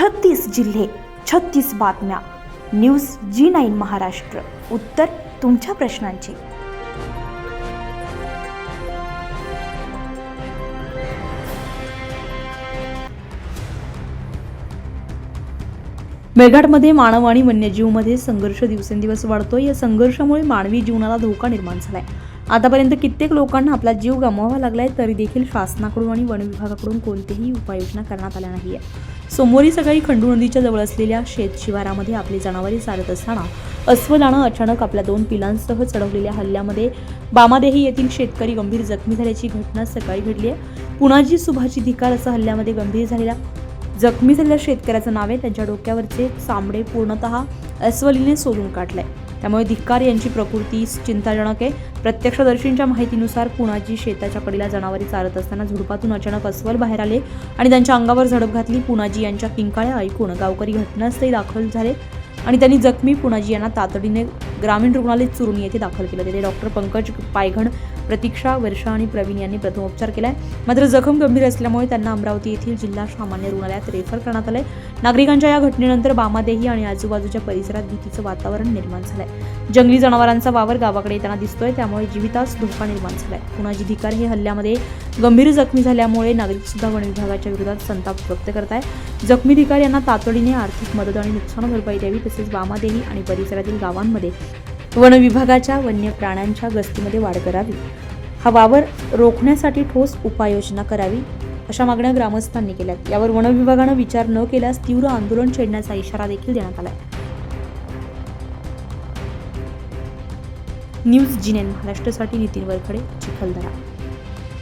छत्तीस जिल्हे छत्तीस बातम्या. News G nine Maharashtra. उत्तर तुमच्या प्रश्नांची. मेळघाटमध्ये मानव आणि वन्यजीवमध्ये संघर्ष दिवसेंदिवस वाढतोय. या संघर्षामुळे मानवी जीवनाला धोका निर्माण झालाय. आतापर्यंत कित्येक लोकांना आपला जीव गमवावा लागलाय तरी देखील शासनाकडून आणि वन विभागाकडून कोणतीही उपाययोजना करण्यात आल्या नाहीये. सोमवारी सकाळी खंडू नदीच्या जवळ असलेल्या शेत शिवारामध्ये आपली जनावरे चालत असताना अस्वलानं अचानक आपल्या दोन पिलांसह चढवलेल्या हल्ल्यामध्ये बामादेही येथील शेतकरी गंभीर जखमी झाल्याची घटना सकाळी घडली आहे. पुणाजी सुभाजी धिकार असं हल्ल्यामध्ये गंभीर झालेला जखमी झालेल्या शेतकऱ्याचं नाव आहे. त्यांच्या डोक्यावरचे चामडे पूर्णतः अस्वलीने सोलून काढलंय. त्यामुळे धिक्कार यांची प्रकृती चिंताजनक आहे. प्रत्यक्षदर्शींच्या माहितीनुसार पुणाजी शेताच्या कडीला जनावरे चालत असताना झुडपातून अचानक अस्वल बाहेर आले आणि त्यांच्या अंगावर झडप घातली. पुणाजी यांच्या किंकाळ्या ऐकून गावकरी घटनास्थळी दाखल झाले आणि त्यांनी जखमी पुणाजी यांना तातडीने ग्रामीण रुग्णालयात चुरुणी येथे दाखल केलं. तेथे डॉक्टर पंकज पायघण प्रतीक्षा वर्षा आणि प्रवीण यांनी प्रथमोपचार केलाय. मात्र जखम गंभीर असल्यामुळे त्यांना अमरावती येथील जिल्हा सामान्य रुग्णालयात रेफर करण्यात आलंय. नागरिकांच्या या घटनेनंतर बामादेही आणि आजूबाजूच्या परिसरात भीतीचं वातावरण निर्माण झालंय. जंगली जनावरांचा वावर गावाकडे येताना दिसतोय त्यामुळे जीवितास धोका निर्माण झालाय. कुणाजी धिकार हे हल्ल्यामध्ये गंभीर जखमी झाल्यामुळे नागरिक सुद्धा वन विभागाच्या विरोधात संताप व्यक्त करत आहे जखमी धिकार यांना तातडीने आर्थिक मदत आणि नुकसान भरपाई द्यावी तसेच बामादेही आणि परिसरातील गावांमध्ये वन विभागाच्या वन्य प्राण्यांच्या गस्तीमध्ये वाढ करावी. हा वावर रोखण्यासाठी ठोस उपाययोजना करावी अशा मागण्या ग्रामस्थांनी केल्यात यावर वन विभागानं विचार न केल्यास तीव्र आंदोलन छेडण्याचा इशारा देखील देण्यात आलाय. न्यूज जिनेन महाराष्ट्रासाठी नितीन वरखडे चिखलदरा.